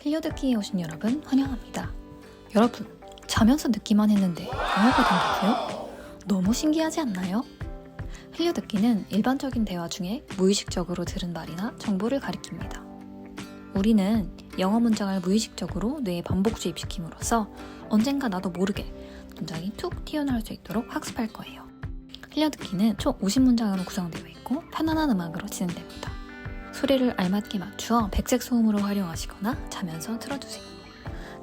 필려듣기에 오신 여러분 환영합니다. 여러분, 자면서 듣기만 했는데 영어가 된다고요? 너무 신기하지 않나요? 흘려듣기는 일반적인 대화 중에 무의식적으로 들은 말이나 정보를 가리킵니다. 우리는 영어 문장을 무의식적으로 뇌에 반복 주입시킴으로써 언젠가 나도 모르게 문장이 툭 튀어나올 수 있도록 학습할 거예요. 흘려듣기는 총 50문장으로 구성되어 있고 편안한 음악으로 진행됩니다. 소리를 알맞게 맞추어 백색 소음으로 활용하시거나 자면서 틀어주세요.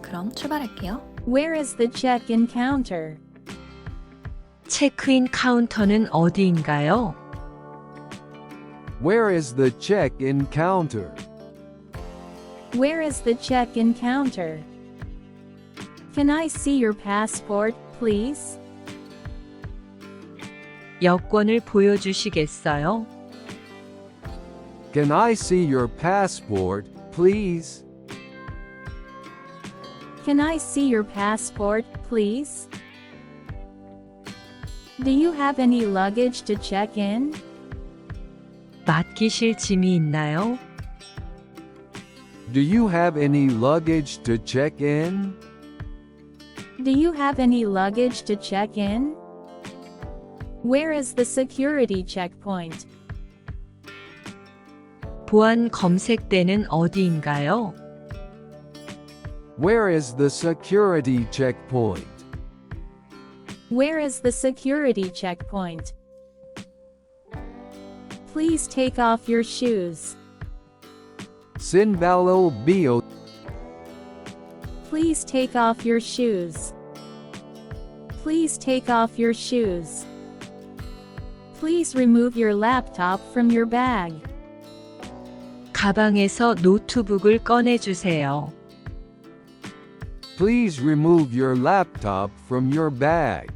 그럼 출발할게요. Where is the check-in counter? 체크인 카운터는 어디인가요? Where is the check-in counter? Where is the check-in counter? Can I see your passport, please? 여권을 보여주시겠어요? Can I see your passport, please? Can I see your passport, please? Do you have any luggage to check in? 맡기실 짐이 있나요? Do you have any luggage to check in? Do you have any luggage to check in? Where is the security checkpoint? 보안 검색대는 어디인가요? Where is the security checkpoint? Where is the security checkpoint? Please take off your shoes. Sinbalo Bio. Please take off your shoes. Please take off your shoes. Please remove your laptop from your bag. 가방에서 노트북을 꺼내주세요. Please remove your laptop from your bag.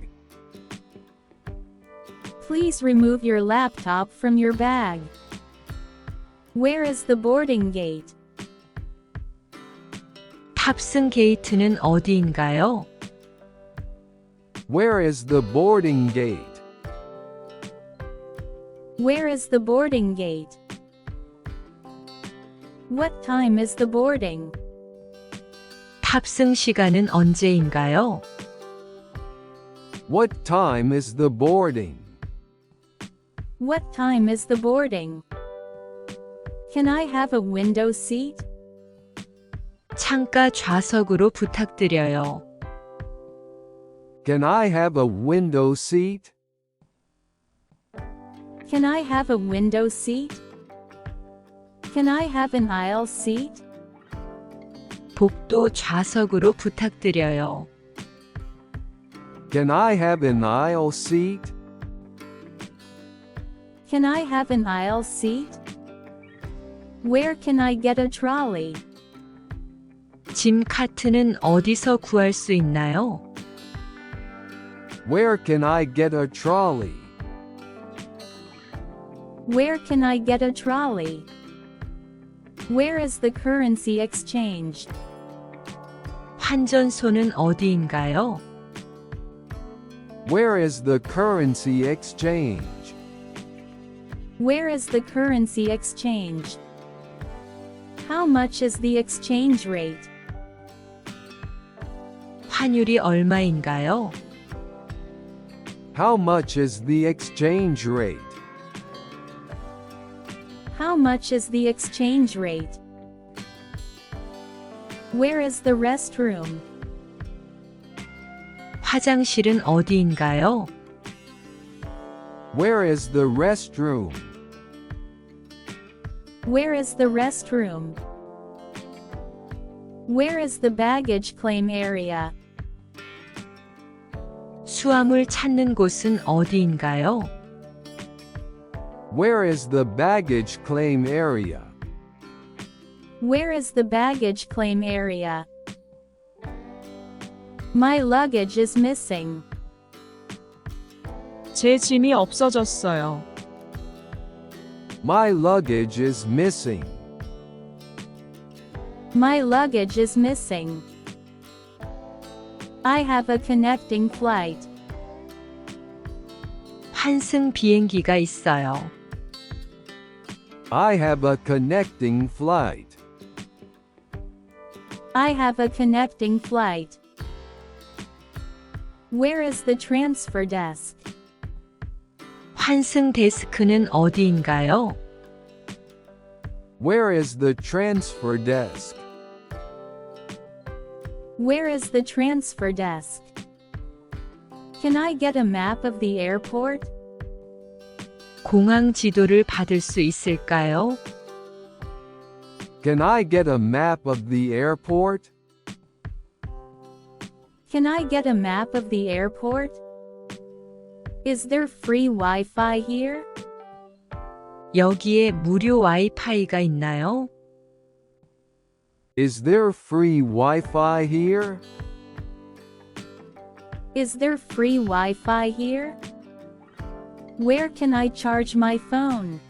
Please remove your laptop from your bag. Where is the boarding gate? 탑승 게이트는 어디인가요? Where is the boarding gate? Where is the boarding gate? What time is the boarding? 탑승 시간은 언제인가요? What time is the boarding? What time is the boarding? Can I have a window seat? 창가 좌석으로 부탁드려요. Can I have a window seat? Can I have a window seat? Can I have an aisle seat? 복도 좌석으로 부탁드려요. Can I have an aisle seat? Can I have an aisle seat? Where can I get a trolley? 짐 카트는 어디서 구할 수 있나요? Where can I get a trolley? Where can I get a trolley? Where is the currency exchange? 환전소는 어디인가요? Where is the currency exchange? Where is the currency exchange? How much is the exchange rate? 환율이 얼마인가요? How much is the exchange rate? How much is the exchange rate? Where is the restroom? 화장실은 어디인가요? Where is the restroom? Where is the restroom? Where is the baggage claim area? 수화물 찾는 곳은 어디인가요? Where is the baggage claim area? Where is the baggage claim area? My luggage is missing. 제 짐이 없어졌어요. My luggage is missing. My luggage is missing. I have a connecting flight. 환승 비행기가 있어요. I have a connecting flight. I have a connecting flight. Where is the transfer desk? 환승 데스크는 어디인가요? Where is the transfer desk? Where is the transfer desk? Can I get a map of the airport? 공항 지도를 받을 수 있을까요? Can I get a map of the airport? Can I get a map of the airport? Is there free Wi Fi here? 여기에 무료 와이파이가 있나요? Is there free Wi-Fi here? Is there free Wi Fi here? Where can I charge my phone?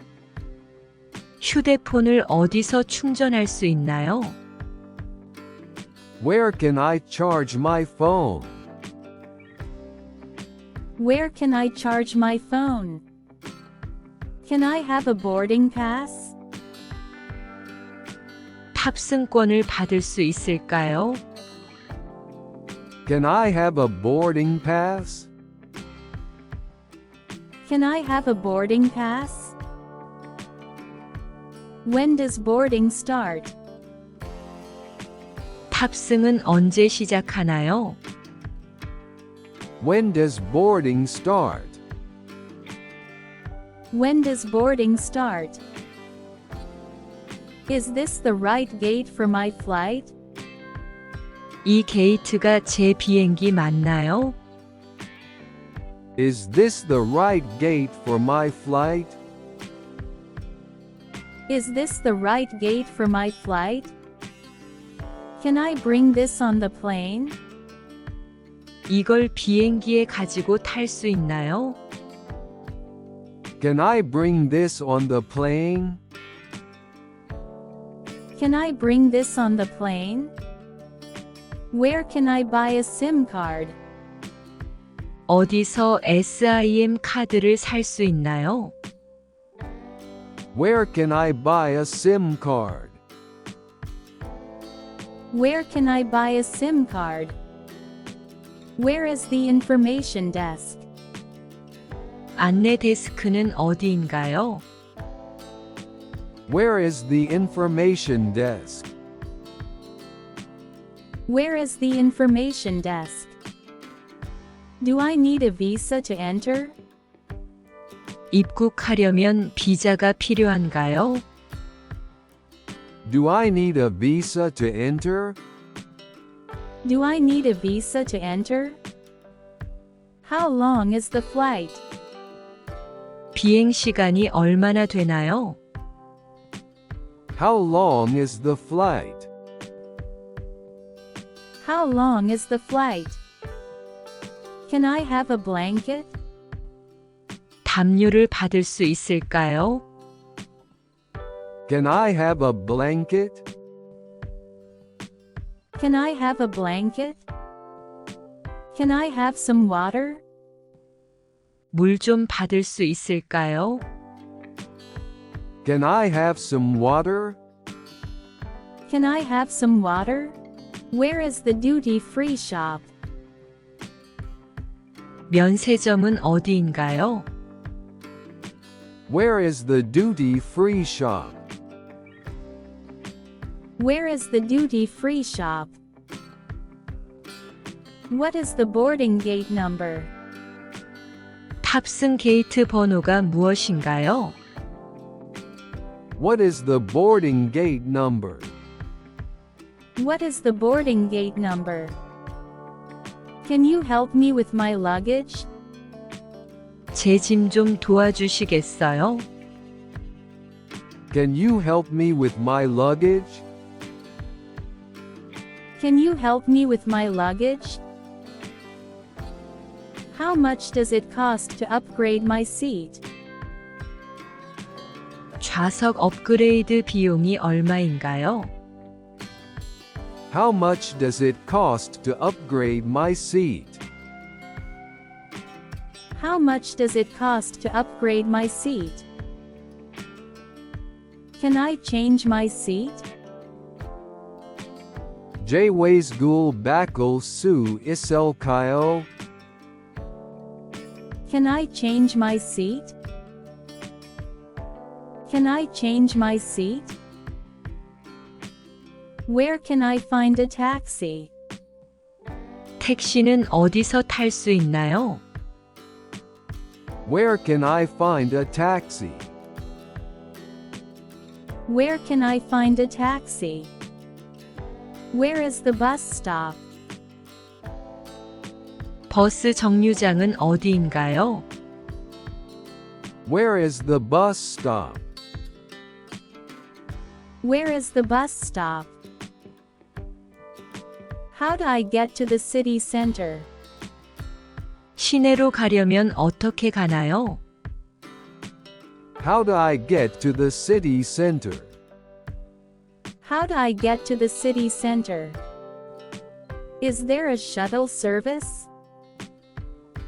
휴대폰을 어디서 충전할 수 있나요? Where can I charge my phone? Where can I charge my phone? Can I have a boarding pass? 탑승권을 받을 수 있을까요? Can I have a boarding pass? Can I have a boarding pass? When does boarding start? 탑승은 언제 시작하나요? When does boarding start? When does boarding start? Is this the right gate for my flight? 이 게이트가 제 비행기 맞나요? Is this the right gate for my flight? Is this the right gate for my flight? Can I bring this on the plane? 이걸 비행기에 가지고 탈 수 있나요? Can I bring this on the plane? Can I bring this on the plane? Where can I buy a SIM card? 어디서 SIM 카드를 살 수 있나요? Where can I buy a SIM card? Where can I buy a SIM card? Where is the information desk? 안내 데스크는 어디인가요? Where is the information desk? Where is the information desk? Do I need a visa to enter? 입국하려면 비자가 필요한가요? Do I need a visa to enter? Do I need a visa to enter? How long is the flight? 비행 시간이 얼마나 되나요? How long is the flight? How long is the flight? Can I have a blanket? 담요를 받을 수 있을까요? Can I have a blanket? Can I have a blanket? Can I have some water? 물 좀 받을 수 있을까요? Can I have some water? Can I have some water? Where is the duty free shop? 면세점은 어디인가요? Where is the duty free shop? Where is the duty free shop? What is the boarding gate number? 탑승 게이트 번호가 무엇인가요? What is the boarding gate number? What is the boarding gate number? Can you help me with my luggage? 제 짐 좀 도와주시겠어요? Can you help me with my luggage? Can you help me with my luggage? How much does it cost to upgrade my seat? 좌석 업그레이드 비용이 얼마인가요? How much does it cost to upgrade my seat? How much does it cost to upgrade my seat? Can I change my seat? Jways gul bakul su iselkayo? Can I change my seat? Can I change my seat? Where can I find a taxi? 택시는 어디서 탈 수 있나요? Where can I find a taxi? Where can I find a taxi? Where is the bus stop? 버스 정류장은 어디인가요? Where is the bus stop? Where is the bus stop? How do I get to the city center? 시내로 가려면 어떻게 가나요? How do I get to the city center? How do I get to the city center? Is there a shuttle service?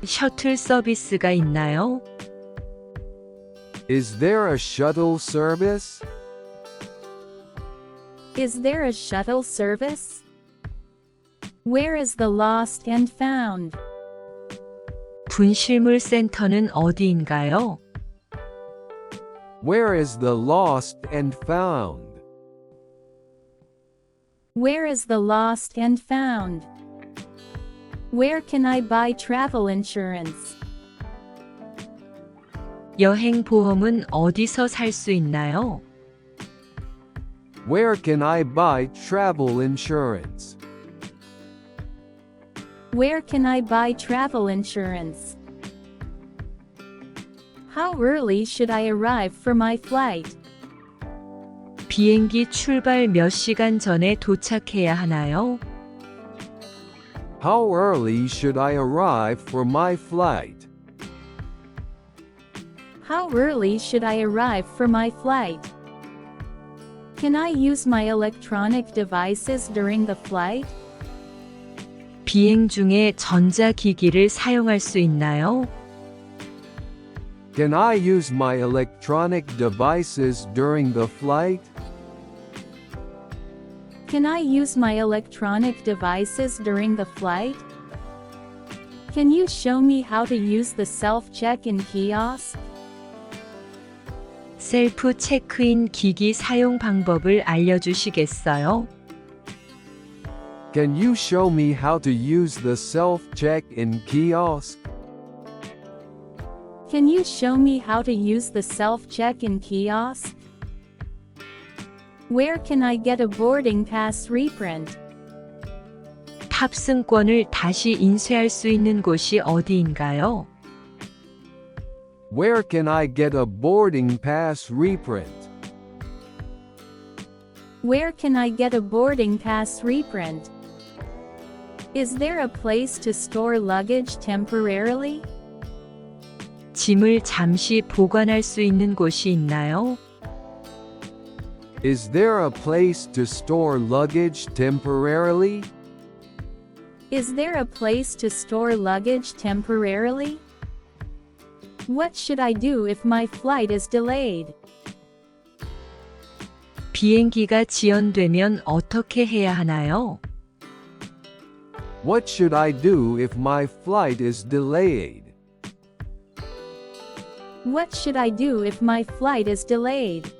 셔틀 서비스가 있나요? Is there a shuttle service? Is there a shuttle service? Where is the lost and found? 분실물 센터는 어디인가요? Where is the lost and found? Where is the lost and found? Where can I buy travel insurance? 여행 보험은 어디서 살 수 있나요? Where can I buy travel insurance? Where can I buy travel insurance? How early should I arrive for my flight? 비행기 출발 몇 시간 전에 도착해야 하나요? How early should I arrive for my flight? How early should I arrive for my flight? Can I use my electronic devices during the flight? 비행 중에 전자기기를 사용할 수 있나요? Can I use my electronic devices during the flight? Can I use my electronic devices during the flight? Can you show me how to use the self check in kiosk? 셀프 체크인 기기 사용 방법을 알려주시겠어요? Can you show me how to use the self-check in kiosk? Can you show me how to use the self check in kiosk? Where can I get a boarding pass reprint? 탑승권을 다시 인쇄할 수 있는 곳이 어디인가요? Where can I get a boarding pass reprint? Where can I get a boarding pass reprint? Is there a place to store luggage temporarily? 짐을 잠시 보관할 수 있는 곳이 있나요? Is there a place to store luggage temporarily? Is there a place to store luggage temporarily? What should I do if my flight is delayed? 비행기가 지연되면 어떻게 해야 하나요? What should I do if my flight is delayed? What should I do if my flight is delayed?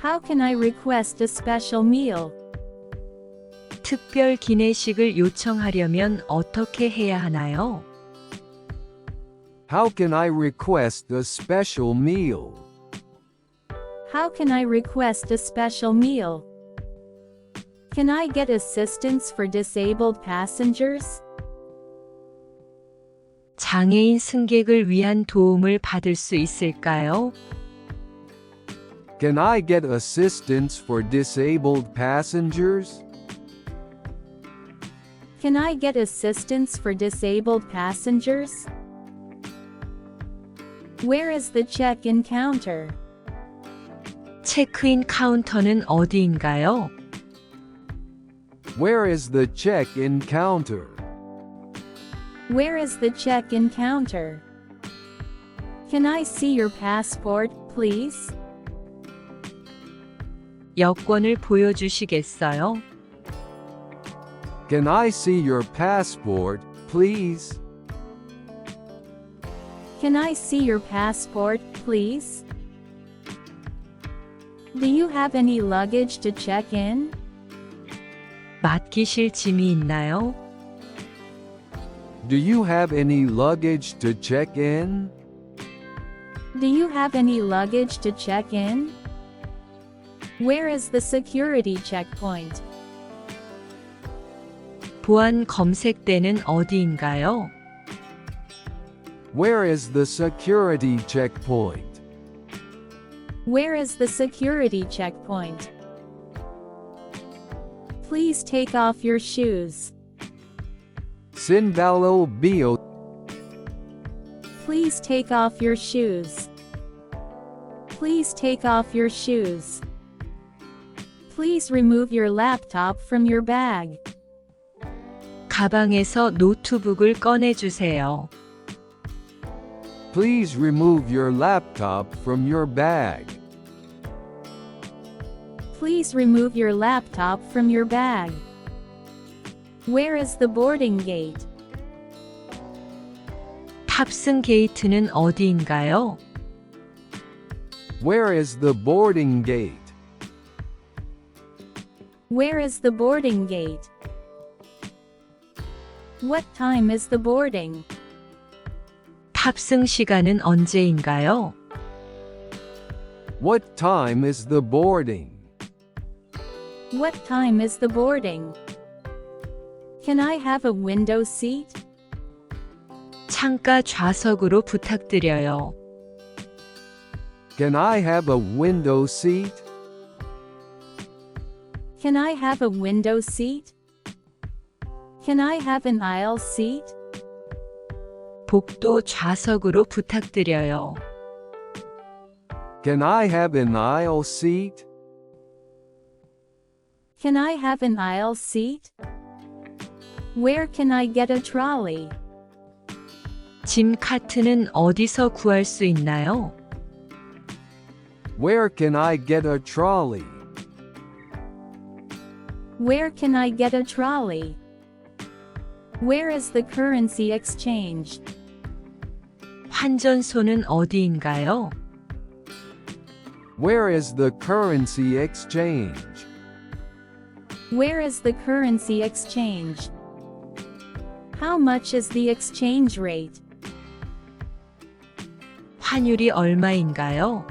How can I request a special meal? 특별 기내식을 요청하려면 어떻게 해야 하나요? How can I request a special meal? How can I request a special meal? Can I get assistance for disabled passengers? 장애인 승객을 위한 도움을 받을 수 있을까요? Can I get assistance for disabled passengers? Can I get assistance for disabled passengers? Where is the check-in counter? 체크인 카운터는 어디인가요? Where is the check-in counter? Where is the check-in counter? Can I see your passport, please? 여권을 보여주시겠어요? Can I see your passport, please? Can I see your passport, please? Do you have any luggage to check in? 맡기실 짐이 있나요? Do you have any luggage to check in? Do you have any luggage to check in? Where is the security checkpoint? 보안 검색대는 어디인가요? Where is the security checkpoint? Where is the security checkpoint? Please take off your shoes. Sinbalo Bio. Please take off your shoes. Please take off your shoes. Please remove your laptop from your bag. 가방에서 노트북을 꺼내주세요. Please remove your laptop from your bag. Please remove your laptop from your bag. Where is the boarding gate? 탑승 게이트는 어디인가요? Where is the boarding gate? Where is the boarding gate? What time is the boarding? 탑승 시간은 언제인가요? What time is the boarding? What time is the boarding? Can I have a window seat? 창가 좌석으로 부탁드려요. Can I have a window seat? Can I have a window seat? Can I have an aisle seat? 복도 좌석으로 부탁드려요. Can I have an aisle seat? Can I have an aisle seat? Where can I get a trolley? 짐 카트는 어디서 구할 수 있나요? Where can I get a trolley? Where can I get a trolley? Where is the currency exchange? 환전소는 어디인가요? Where is the currency exchange? Where is the currency exchange? How much is the exchange rate? 환율이 얼마인가요?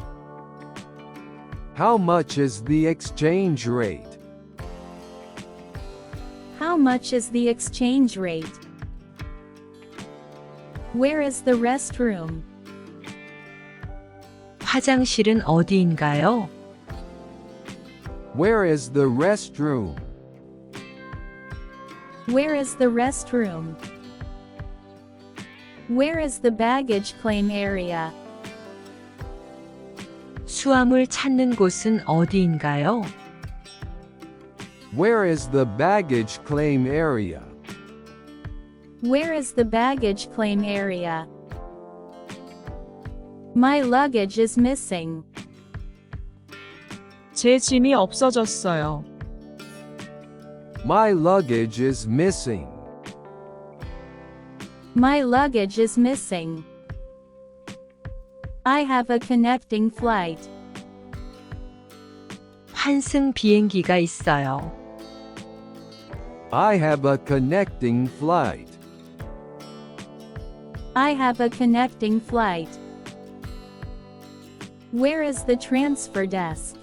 How much is the exchange rate? How much is the exchange rate? Where is the restroom? 화장실은 어디인가요? Where is the restroom? Where is the restroom? Where is the baggage claim area? 수화물 찾는 곳은 어디인가요? Where is the baggage claim area? Where is the baggage claim area? My luggage is missing. 제 짐이 없어졌어요. My luggage is missing. My luggage is missing. I have a connecting flight. 환승 비행기가 있어요. I have a connecting flight. I have a connecting flight. Where is the transfer desk?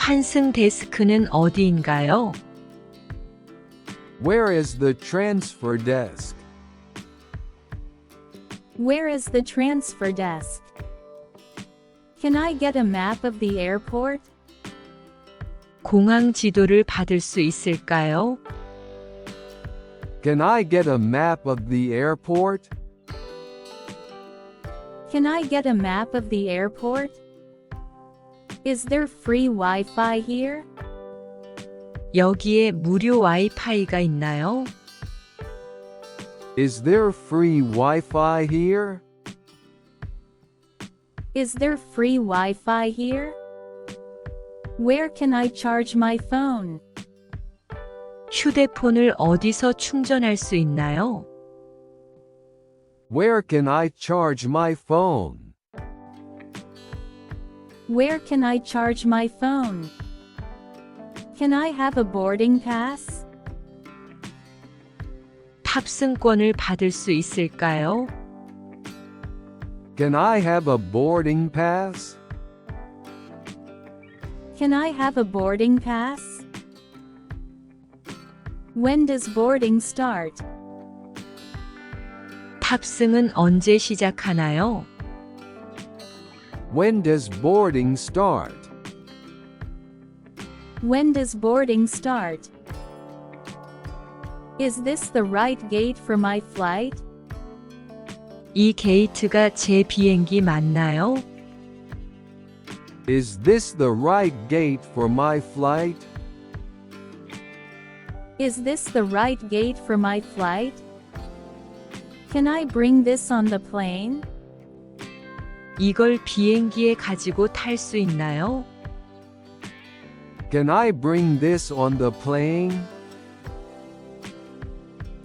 환승 데스크는 어디인가요? Where is the transfer desk? Where is the transfer desk? Can I get a map of the airport? 공항 지도를 받을 수 있을까요? Can I get a map of the airport? Can I get a map of the airport? Is there free Wi Fi here? 여기에 무료 와이파이가 있나요? Is there free Wi-Fi here? Is there free Wi Fi here? Where can I charge my phone? 휴대폰을 어디서 충전할 수 있나요? Where can I charge my phone? Where can I charge my phone? Can I have a boarding pass? 탑승권을 받을 수 있을까요? Can I have a boarding pass? Can I have a boarding pass? When does boarding start? 탑승은 언제 시작하나요? When does boarding start? When does boarding start? Is this the right gate for my flight? 이 게이트가 제 비행기 맞나요? Is this the right gate for my flight? Is this the right gate for my flight? Can I bring this on the plane? 이걸 비행기에 가지고 탈 수 있나요? Can I bring this on the plane?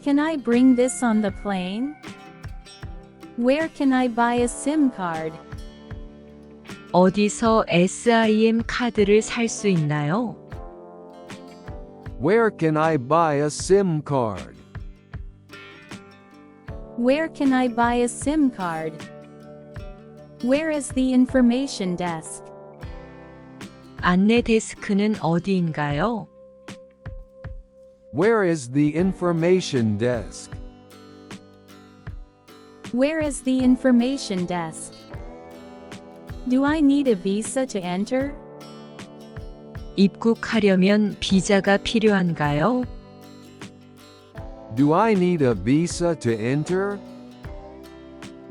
Can I bring this on the plane? Where can I buy a SIM card? 어디서 SIM 카드를 살 수 있나요? Where can I buy a SIM card? Where can I buy a SIM card? Where is the information desk? 안내 데스크는 어디인가요? Where is the information desk? Where is the information desk? Do I need a visa to enter? 입국하려면 비자가 필요한가요? Do I need a visa to enter?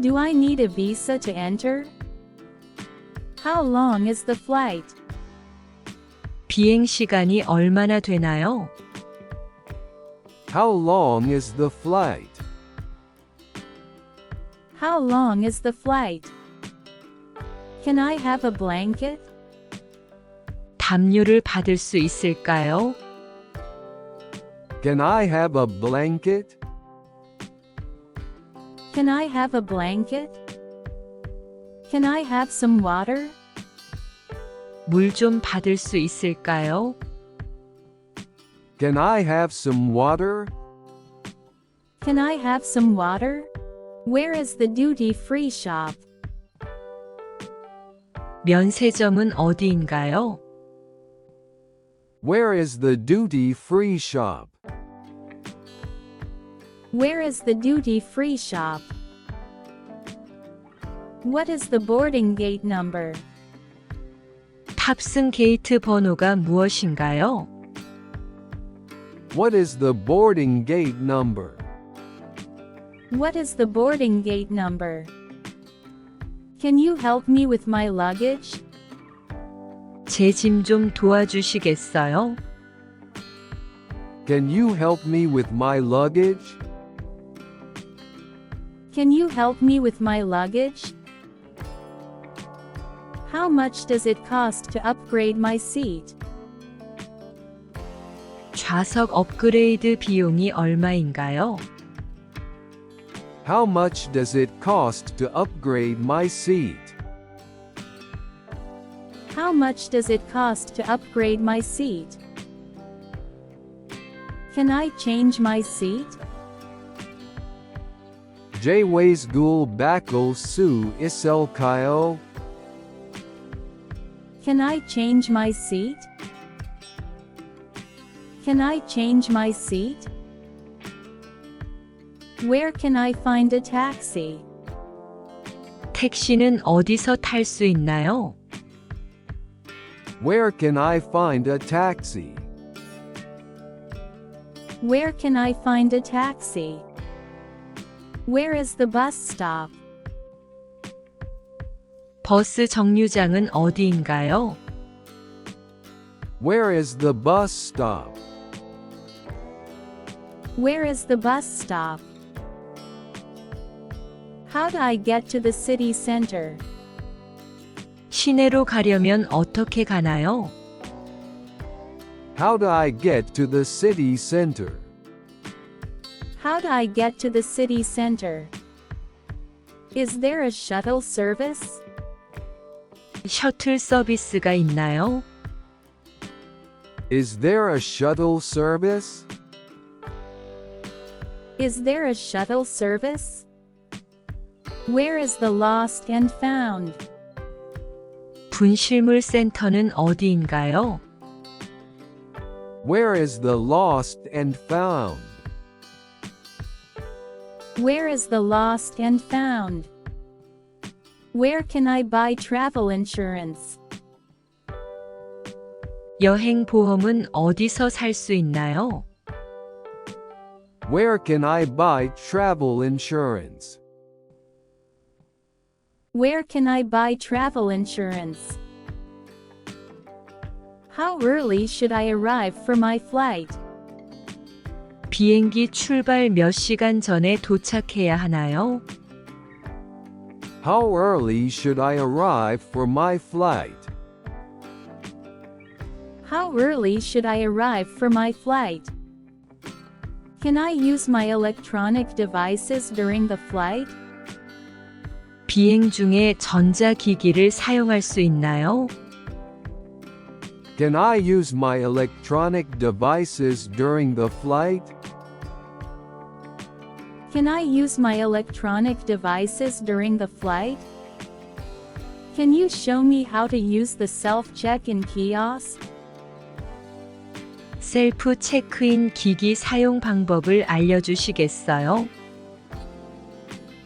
Do I need a visa to enter? How long is the flight? 비행 시간이 얼마나 되나요? How long is the flight? How long is the flight? Can I have a blanket? 담요를 받을 수 있을까요? Can I have a blanket? Can I have a blanket? Can I have some water? 물 좀 받을 수 있을까요? Can I have some water? Can I have some water? Where is the duty free shop? 면세점은 어디인가요? Where is the duty free shop? Where is the duty free shop? What is the boarding gate number? 탑승 게이트 번호가 무엇인가요? What is the boarding gate number? What is the boarding gate number? Can you help me with my luggage? 제 짐 좀 도와주시겠어요? Can you help me with my luggage? Can you help me with my luggage? How much does it cost to upgrade my seat? 좌석 업그레이드 비용이 얼마인가요? How much does it cost to upgrade my seat? How much does it cost to upgrade my seat? Can I change my seat? Jways gul bakul su isel kayo? Can I change my seat? Can I change my seat? Where can I find a taxi? 택시는 어디서 탈 수 있나요? Where can I find a taxi? Where can I find a taxi? Where is the bus stop? 버스 정류장은 어디인가요? Where is the bus stop? Where is the bus stop? How do I get to the city center? 시내로 가려면 어떻게 가나요? How do I get to the city center? How do I get to the city center? Is there a shuttle service? 셔틀 서비스가 있나요? Is there a shuttle service? Is there a shuttle service? Where is the lost and found? 분실물 센터는 어디인가요? Where is the lost and found? Where is the lost and found? Where can I buy travel insurance? 여행 보험은 어디서 살 수 있나요? Where can I buy travel insurance? Where can I buy travel insurance? How early should I arrive for my flight? 비행기 출발 몇 시간 전에 도착해야 하나요? How early should I arrive for my flight? How early should I arrive for my flight? Can I use my electronic devices during the flight? 비행 중에 전자기기를 사용할 수 있나요? Can I use my electronic devices during the flight? Can I use my electronic devices during the flight? Can you show me how to use the self check in kiosk? 셀프 체크인 기기 사용 방법을 알려주시겠어요?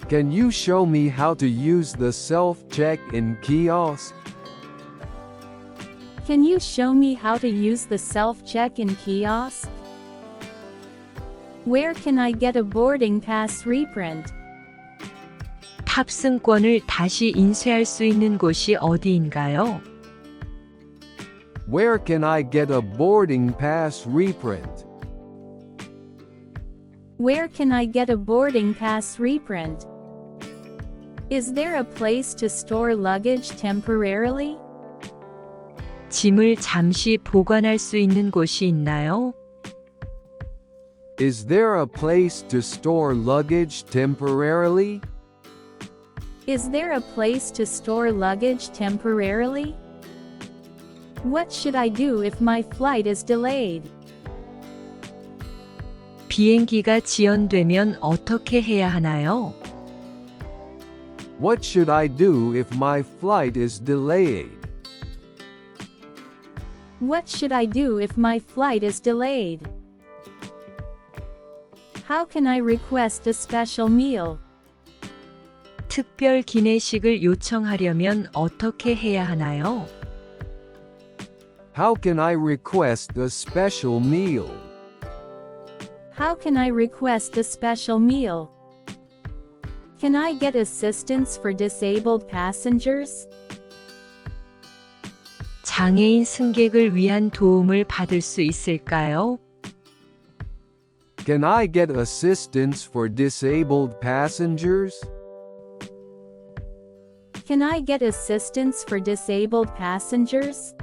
Can you show me how to use the self-check in kiosk? Can you show me how to use the self check in kiosk? Where can I get a boarding pass reprint? 탑승권을 다시 인쇄할 수 있는 곳이 어디인가요? Where can I get a boarding pass reprint? Where can I get a boarding pass reprint? Is there a place to store luggage temporarily? 짐을 잠시 보관할 수 있는 곳이 있나요? Is there a place to store luggage temporarily? Is there a place to store luggage temporarily? What should I do if my flight is delayed? 비행기가 지연되면 어떻게 해야 하나요? What should I do if my flight is delayed? What should I do if my flight is delayed? How can I request a special meal? 특별 기내식을 요청하려면 어떻게 해야 하나요? How can I request a special meal? How can I request a special meal? Can I get assistance for disabled passengers? 장애인 승객을 위한 도움을 받을 수 있을까요? Can I get assistance for disabled passengers? Can I get assistance for disabled passengers?